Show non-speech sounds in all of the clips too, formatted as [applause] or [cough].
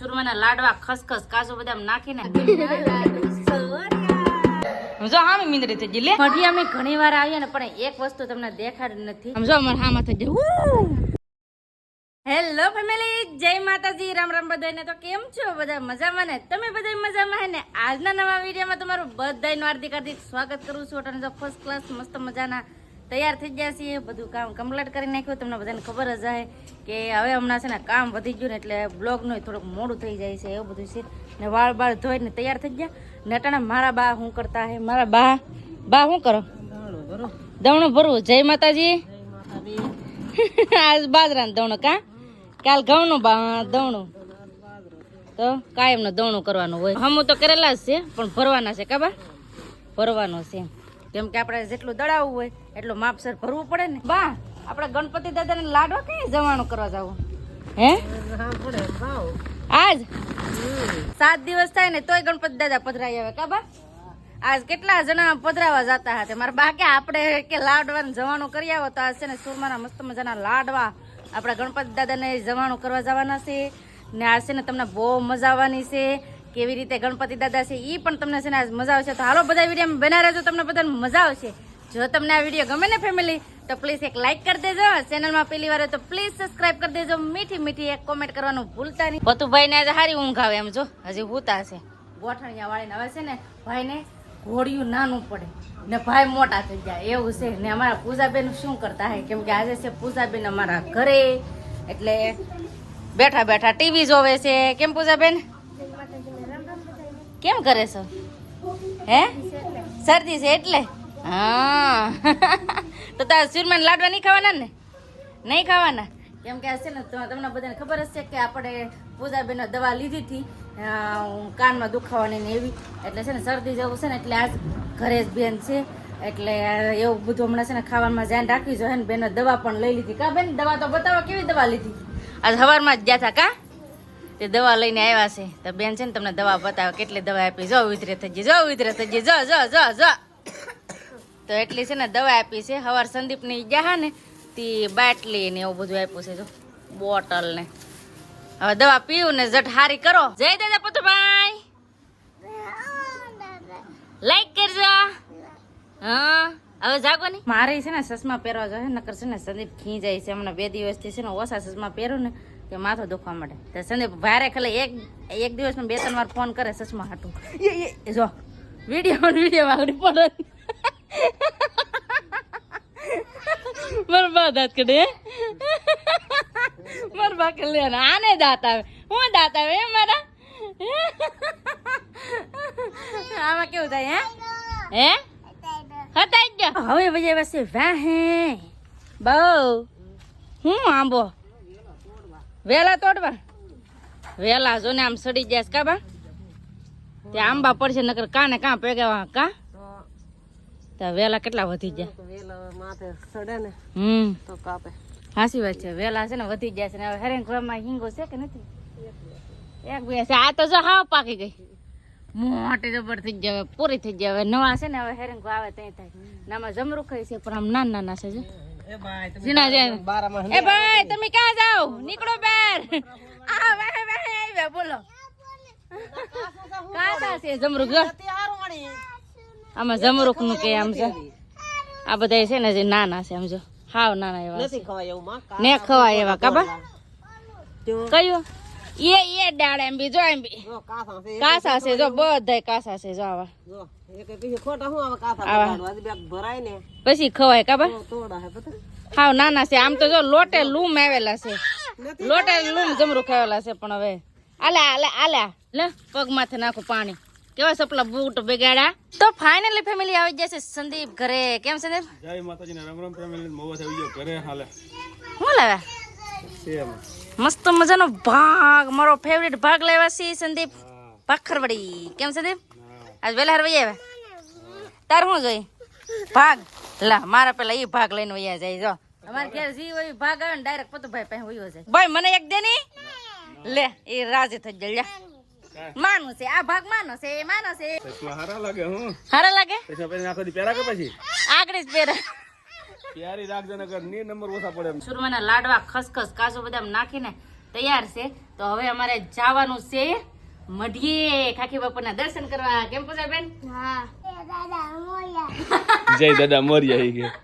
સુરમાના લાડવા ખસખસ કાજુ બદામ નાખીને [laughs] જો હા મીંદડી થઈ ગઈ. લે. ફરી અમે ઘણી વાર આવ્યા ને પણ એક વસ્તુ તમને દેખાડી નથી. સમજો અમારે હામાં થઈ જાય હેલો ફેમિલી જય માતાજી. રામ રામ બધાને. તો કેમ છો? બધા મજામાં ને? તમે બધા મજામાં હે ને? આજના નવા વિડીયોમાં તમારું બધાનું હાર્દિક હાર્દિક સ્વાગત કરું છું. અને ફર્સ્ટ ક્લાસ મસ્ત મજાના તૈયાર થઈ ગયા છીએ. બધું કામ કમ્પ્લીટ કરી નાખ્યું. તમને બધાને ખબર જ હશે કે હવે હમણાં છે ને કામ વધી ગયું ને એટલે બ્લોગનું થોડુંક મોડું થઈ જાય છે, એવું બધું છે. ને વાળ બાળ ધોઈને તૈયાર થઈ ગયા. ને અટાણે મારા બા શું કરતા હે? મારા બા બા શું કરો? દવણું ભરવું જય માતાજી. [laughs] આજ બાજરાનું દવણું કા? કાલ ઘઉંનું બા દવણું. તો કાયમનું દવણું કરવાનું હોય. હમું તો કરેલા જ છે, પણ ભરવાના છે કાબા ભરવાનું છે કેમ કે આપણે જેટલું દળાવવું હોય એટલું માપસર ભરવું પડે ને? બા, આપણે ગણપતિ દાદાને લાડવા કઈ જવાનું કરવા જવું? હે? આજ? સાત દિવસ થાય ને તોય ગણપતિ દાદા પધરાઈ આવે, કા બા? આજ કેટલા જણા પધરાવા જતા હતા મારા બા કે આપણે કે લાડવાનું જવાનું કરી આવો તો આજ છે ને સુરમાના મસ્ત મજાના લાડવા. આપણા ગણપતિ દાદાને જવાનું કરવા જવાના છે. ને આજ છે ને તમને બહુ મજા આવવાની છે. કેવી રીતે ગણપતિ દાદા છે એ પણ તમને છે ને આજ મજા આવશે. તો હાલો બધા વીડિયો બના રહેજો, તમને બધાને મજા આવશે. જો તમને આ વીડિયો ગમે ને ફેમિલી તો પ્લીઝ એક લાઈક કરી દેજો. ચેનલમાં પહેલી વાર તો પ્લીઝ સબસ્ક્રાઇબ કરી દેજો. મીઠી મીઠી એક કોમેન્ટ કરવાનું ભૂલતા નહીં. પતુભાઈ ભાઈને આજે સારી ઊંઘ આવે એમ જો. હજી હૂતા છે ગોઠણિયા વાળીને હવે છે ને ભાઈને ઘોડિયું નાનું પડે. ને ભાઈ મોટા થઈ જાય એવું છે. ને અમારા પૂજાબેન શું કરતા હે? કેમ કે આજે છે પૂજાબેન અમારા ઘરે. એટલે બેઠા બેઠા ટીવી જોવે છે. કેમ પૂજાબેન? કેમ કરે છો? હે? શરદી છે એટલે? હા. [laughs] તો તાર સુરમાન લાડવા નહીં ખાવાના ને? નહીં ખાવાના? કેમ કે છે ને તમને બધાને ખબર છે કે આપણે પૂજાબેનો દવા લીધી હતી. કાનમાં દુખાવાની ને એવી. એટલે છે ને શરદી જેવું છે ને એટલે આજ ઘરે જ બેન છે. એટલે એવું બધું હમણાં છે ને ખાવામાં ધ્યાન રાખવી જોઈએ ને બેનો દવા પણ લઈ લીધી. કા બેન દવા તો બતાવો કેવી દવા લીધી? આજ સવારમાં જ ગયા હતા કા? તે દવા લઈને આવ્યા છે. તો બેન છે ને તમને દવા બતાવો કેટલી દવા આપી. જો ઉતરે થઈ ગઈ જો ઉતરે થઈ ગઈ જો જો જો જો. તો એટલી છે ને દવા આપી છે. હવાર સંદીપની ગયા ને, તે બાટલી ને એવું બધું આપ્યું છે જો, બોટલ ને. હવે દવા પીવું ને જટ હારી કરો. જય દાદા પતુભાઈ લાઈક કરજો. હા, હવે જાગો ને મારે છે ને ચશ્મા પહેરવા જશે નકર છે ને સંદીપ ખી છે. હમણાં બે દિવસથી છે ને ઓછા ચશ્મા પહેરું ને, કે માથું દુખવા માટે તો સંદીપ ભારે ખાલી એક એક દિવસમાં બે, ત્રણ વાર ફોન કરે ચશ્મા હાટું. જો, વીડિયો વીડિયો આગળ પડે. મારા દાંત કડે મારા બા કે લે આને દાંત આવે. હું દાંત આવે એ મારા? આમાં કેવું થાય હે? હે? હતા જ હવે વજે વસે વાહે બહુ. હું આંબો? વેલા તોડવા? વેલા જો ને આમ સડી જાય કાબા ત્યાં આંબા પડશે નકર કાને કાં પેગા કા? તો વેલા કેટલા વધી જાય હમ. હાસી વાત છે વેલા છે ને વધી જાય છે ને હવે હેરેન ઘરમાં હિંગો છે કે નથી? એક બે છે આ તો જો હાવ પાકી ગઈ. મોટી જબર થઈ જાય હવે પૂરી થઈ જાય હવે નવા છે ને હવે હેરેન આવે ત્યાં થાય. નામાં જમરૂ ખાઈ છે પણ આમ નાના નાના છે જો. એ ભાઈ તમે ક્યાં જાઓ? નીકળો બહાર. આ વાહે વાહે આવ્યા બોલો. કાતા છે જમરૂક જો આમાં જમરૂકનું કે આમ છે આ બધા છે ને જે નાના છે સમજો જો. હાવ નાના એવા છે. ને ખવાય એવા કાબા કયું? એ એ ડાળ એમ બી જો એમ બી. કાસા છે જો બધાય કાસા છે જો આવા. પછી ખવાય કાબા હાવ નાના છે. આમ તો જો લોટે લૂમ આવેલા છે. લોટે લૂમ જમરૂ ખાવેલા છે પણ હવે. આલે આલે આલે. લે પગ માથે નાખું પાણી. કેવા સપલા બૂટ બેગાડા તો ફાઇનલી ફેમિલી આવી જશે સંદીપ ઘરે. કેમ સંદીપ? જય માતાજીને રામ રામ ફેમિલી મોવા થઈ ગયો ઘરે હાલે. હું લાવ્યા? મસ્ત મજાનો ભાગ મારો ફેવરેટ ભાગ લેવા છે સંદીપ. ભાખરવડી કેમ સંદીપ? આજ વેલા હરવાઈ વૈયા તાર શું જોઈ ભાગ. લા મારા પેલા એ ભાગ લઈને વૈયા જાય જો. અમારે ઘેર જી હોય ભાગ આવે ને ડાયરેક્ટ પતુભાઈ પાસે વયો જાય. ભાઈ મને એક દે ની? લે એ રાજી થઈ જાય માનું છે આ ભાગ માનો છે એ માનો છે. ચશ્મા હારા લાગે હું? હારા લાગે? ચશ્મા પહેરીને આખો દી પહેરા કે પછી? આગળ જ પહેરે. પ્યારી રાખજો નગરની નંબર ઓછા પડે સુરમાના લાડવા ખસખસ કાજુ બદામ નાખીને તૈયાર છે. તો હવે અમારે જવાનું છે મઢીએ. ખાખી બાપુના દર્શન કરવા. કેમ પૂજાબેન જય દાદા મોરિયા ઈ ગયા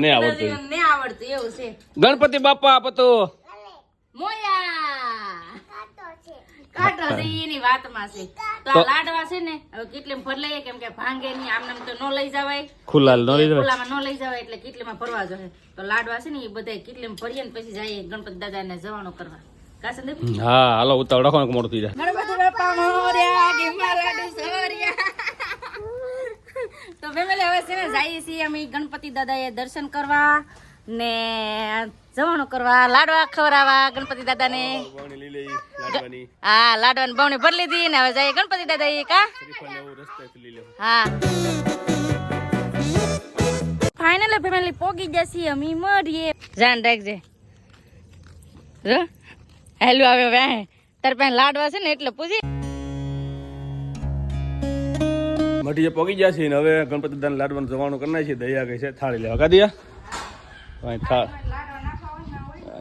ને આવડતું. ને આવડતું એવું છે. ગણપતિ બાપા પતો મોયા કાંટો છે એની વાતમાં છે. તો આ લાડવા છે ને હવે કેટલીમાં ભર કેમ કે ભાંગે નહીં આમ નામ તો ન લઈ જવાય. ખુલ્લા નો લઈ જવાય. ખુલ્લામાં ન લઈ જવાય એટલે કેટલીમાં ભરવા જોઈએ. તો લાડવા છે ને એ બધા કેટલીમાં ભરીએ ને પછી જઈએ ગણપતિ દાદાને જવાનું કરવા. હા હાલો ઉતાવળ રાખો ને મોડું થઈ જાય. ગણપતિ બાપા મોર્યા ગિમારાડુ સોર્યા. તો ફેમિલી હવે છે ને જઈએ છીએ અમે ગણપતિ દાદાએ દર્શન કરવા ને જવાનું કરવા લાડવા ખવડાવવા ગણપતિ દાદાને. હા લાડવાની. બહુની ભરી લીધી ને હવે જઈએ ગણપતિ દાદા કા? લઈ લેવું. હા. ફાઇનલ ફેમિલી પોગી જશી અમે મરીએ જાન રાખજે. જો હેલો આવે વે તાર પાસે લાડવા છે ને એટલે પૂછી. મઢીએ પોગી ગયા છે ને હવે ગણપતિ દાદાને લાડવાનું જવાનું કરી નાખીએ દયા ગઈ છે. થાળી લેવા. કાઢ્યા અહીં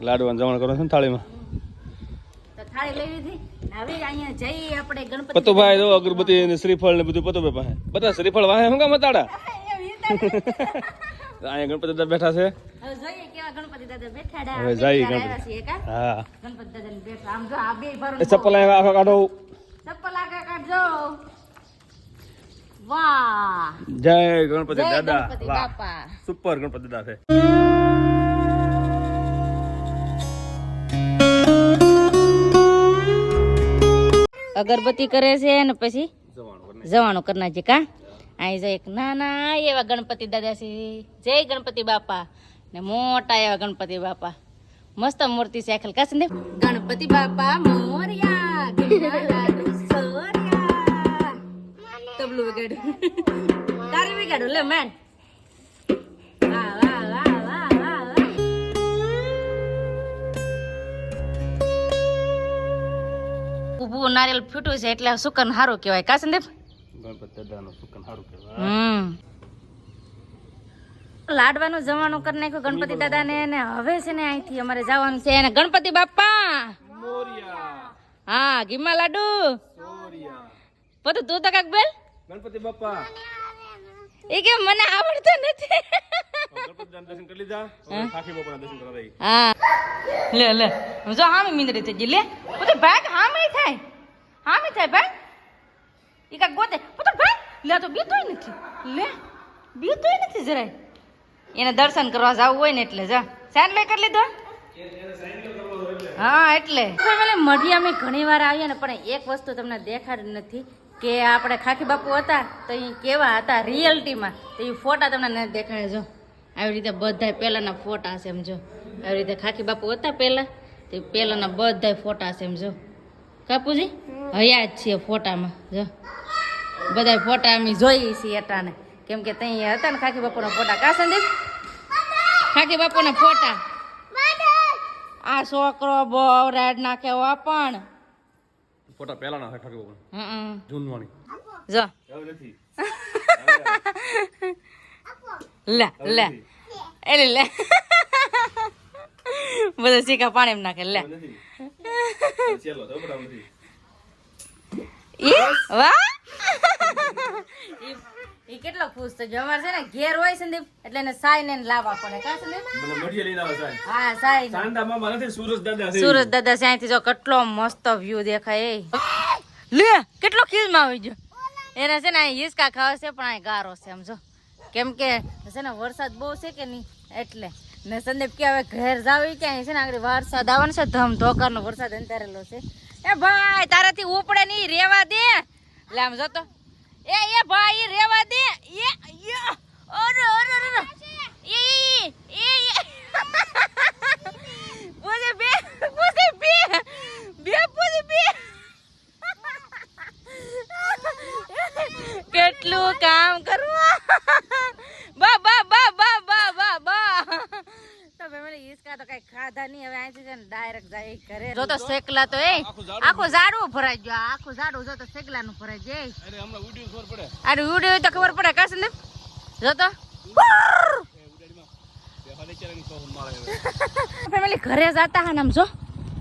થા લાડવાનું જમણ કરો છે ને થાળીમાં? તો થાળી લઈ લીધી હવે અહીંયા જઈએ આપણે ગણપતિ પતુભાઈ જો અગરબત્તી ને શ્રીફળ ને બધું પતુભાઈ પાસે. બધા શ્રીફળ વાહે હું કામ મતાડા [laughs] અહીંયા ગણપતિ દાદા બેઠા છે. હવે જોઈએ કેવા ગણપતિ દાદા બેઠાડા હવે જઈએ ગણપતિ. આવ્યા છીએ કા હા. ગણપતિ દાદા બેઠા. આમ જો આ બે ભરું એ ચપ્પલ અહીંયા કાઢો. ચપ્પલ આગળ કાઢજો. વાહ. જય ગણપતિ દાદા. વાહ. બાપા. સુપર ગણપતિ દાદા છે. અગરબત્તી કરે છે ને પછી જવાનું જવાનું કરી નાખીએ કા? અહીં જાય એક નાના એવા ગણપતિ દાદા છે. જય ગણપતિ બાપા ને મોટા એવા ગણપતિ બાપા. મસ્ત મૂર્તિ છે આખલ. કાશ ને ગણપતિ બાપા મોર્યા તબલું વગાડ્યું. તારી વગાડ્યું લે મેન ઊભું નારિયેલ ફૂટ્યું છે એટલે સુકન સારું કહેવાય. કા સંદીપ? ગણપતિ દાદાનું સુકન સારું કહેવાય. હમ. લાડવાનું જવાનું કરી નાખ્યું ગણપતિ દાદા ને ને હવે છે ને અહીંથી અમારે જવાનું છે અને ગણપતિ બાપા. હા ગીમા લાડુ. બધું તું તો કાક બેલ. ગણપતિ બાપા. એ કે મને આવડતું નથી. દર્શન કરી લીધા. હવે બાપાના દર્શન કરવા હા. લે લે. જો હામી મિંદરી થઈ ગઈ. લે. પોતે ભાગ હામી થાય. હામી થાય ભાગ. એ કા ગોતે. પોતે ભાગ. લે તો બીતોય નથી. લે બીતોય નથી જરાય. એને દર્શન કરવા જવું હોય ને એટલે જા. સાઈન લઈ કરી લીધો? હા એટલે. મઢિયા મઢી અમે ઘણી વાર આવ્યા ને પણ એક વસ્તુ તમને દેખાડી નથી. કે આપણે ખાખી બાપુ હતા તો એ કેવા હતા રિયલિટીમાં. તો એ ફોટા તમને ન દેખાડે જો. આવી રીતે બધા પહેલાંના ફોટા છે એમ જો. આવી રીતે ખાખી બાપુ હતા પહેલાં તો પહેલાંના બધા ફોટા છે એમ જો. કાપુજી? હયા જ છીએ ફોટામાં જો. બધા ફોટા અમે જોઈએ છીએ અટાને કેમ કે ત્યાં હતા ને ખાખી બાપુના ફોટા. કા સંદીપ? ખાખી બાપુના ફોટા. આ છોકરો બહુ રેડ નાખે હો પણ ફોટા પહેલાના છે ખાખી બાપાના હમ જૂનવાણી જો લે લે એલે લે બધા સીકા પાણી એમ નાખે લે ચાલો તો બરાબર ઈ વાહ ઈ કેટલો ખુશ થયો અમારે છે ને ઘેર હોય સંદીપ એટલે એને સાઈ ને લાવવા પડે. કા સંદીપ? મઢીએ લઈને આવે સાહેબ હા સાઈ. મામા નથી સુરજ દાદા સુરજ દાદા ત્યાંથી જો કેટલો મસ્ત વ્યૂ દેખાય એ. લે કેટલો ખીજમાં આવી ગયો. એને છે ને અહીં હિસકા ખાવા છે પણ અહીં ગારો છે એમ જો. કેમ કે છે ને વરસાદ બહુ છે કે નહીં? એટલે. ને સંદીપ કે હવે ઘેર જાવી કે અહીં છે ને આગળ વરસાદ આવવાનો છે ધમ ધોકારનો વરસાદ અંતારેલો છે. એ ભાઈ તારાથી ઉપડે નહીં રેવા દે. લે આમ જોતો એ એ ભાઈ રેવા દે એ એ અરે અરે અરે એ એ એ પૂછે બે પૂછે બે બે પૂછે બે કેટલું કામ કરવું બા બા બા બા બા બા બા તો ફેમિલી હિસકા તો કઈ ખાધા નહીં હવે અહીંથી છે ને ડાયરેક્ટ જાય ઘરે જો તો શેકલા તો એ. આખું ઝાડું ભરાઈ ગયું. આખું ઝાડું જો તો ભરાઈ જાય. અરે પડે. આ વીડિયો તો ખબર પડે કાશ ને? જો તો. ની ફેમિલી [laughs] ઘરે જતા હા ને આમ જો.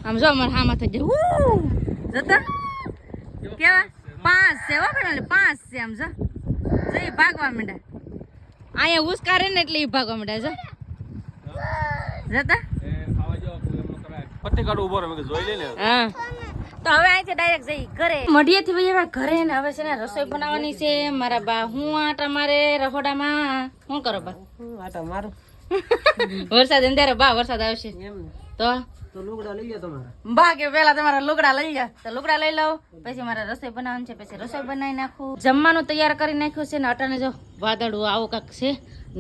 આમ જો અમારે હામાં થઈ જાય! જતા કેવા? પાંચ છે હો પાંચ છે આમ જો. જો ઈ ભાગવા માંડ્યા અહીંયા ઉસ્કારે ને એટલે એ ભાગવા માંડ્યા જો. જતા પત્તી કાઢો ઊભો રહે જોઈ લે ને. હા. તો હવે અહીંથી ડાયરેક્ટ જઈ ઘરે. મઢિયેથી ભાઈ એવા ઘરે ને હવે છે ને રસોઈ બનાવવાની છે. મારા બા હું આટા મારે રખોડામાં શું કરો બા? આટા મારું. વરસાદ અંધારો બા વરસાદ આવશે. તો? તો લુગડા લઈ લો તમારા. પેલા રસોઈ બનાવવાનું રસોઈ બનાવી જમવાનું તૈયાર કરી નાખ્યું છે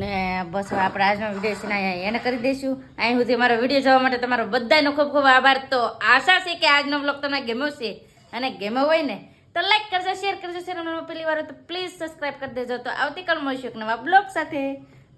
ને બસ આપણે આજનો વીડિયો છે એને કરી દઈશું. અહીં સુધી મારો વીડિયો જોવા માટે તમારો બધાનો ખૂબ ખૂબ આભાર. તો આશા છે કે આજનો બ્લોગ તમને ગમ્યો છે અને ગમ્યો હોય ને, તો લાઈક કરજો શેર કરજો. પહેલી વાર તો પ્લીઝ સબસ્ક્રાઇબ કરી દેજો. તો આવતીકાલ મળીશું એક નવા બ્લોગ સાથે.